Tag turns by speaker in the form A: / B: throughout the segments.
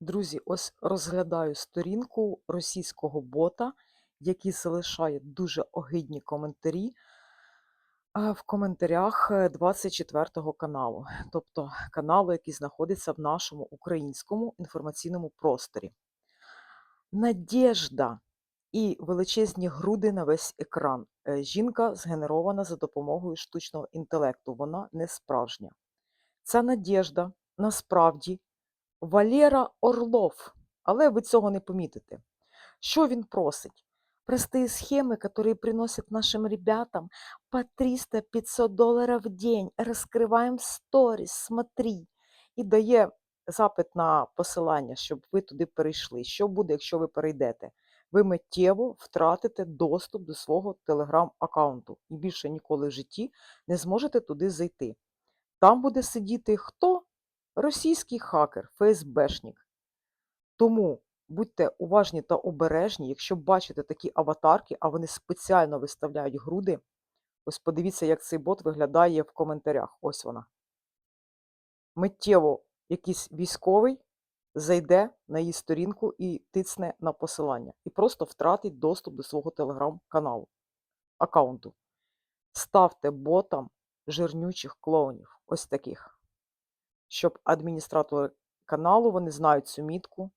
A: Друзі, ось розглядаю сторінку російського бота, який залишає дуже огидні коментарі в коментарях е, 24 каналу, тобто каналу, який знаходиться в нашому українському інформаційному просторі. Надєжда і величезні груди на весь екран. Е, Жінка згенерована за допомогою штучного інтелекту. Вона не справжня. Ця надєжда насправді Валера Орлов, але ви цього не помітите. Що він просить? Простые схемы, которые приносят нашим ребятам по 300-500 долларов в день. Раскрываем сторіс, смотри. І дає запит на посилання, щоб ви туди перейшли. Що буде, якщо ви перейдете? Ви миттєво втратите доступ до свого телеграм-аккаунту і більше ніколи в житті не зможете туди зайти. Там буде сидіти хто? Російський хакер, ФСБшник. Тому будьте уважні та обережні, якщо бачите такі аватарки, а вони спеціально виставляють груди. Ось подивіться, як цей бот виглядає в коментарях. Ось вона. Миттєво якийсь військовий зайде на її сторінку і тицне на посилання. І просто втратить доступ до свого телеграм-каналу, аккаунту. Ставте ботам жирнючих клоунів, ось таких, щоб адміністратори каналу, вони знають цю мітку,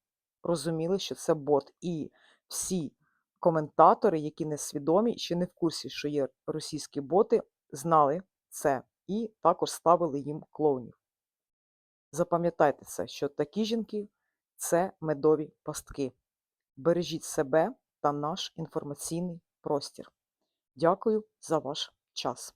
A: розуміли, що це бот. І всі коментатори, які несвідомі, ще не в курсі, що є російські боти, знали це і також ставили їм клоунів. Запам'ятайте це, що такі жінки це медові пастки. Бережіть себе та наш інформаційний простір. Дякую за ваш час.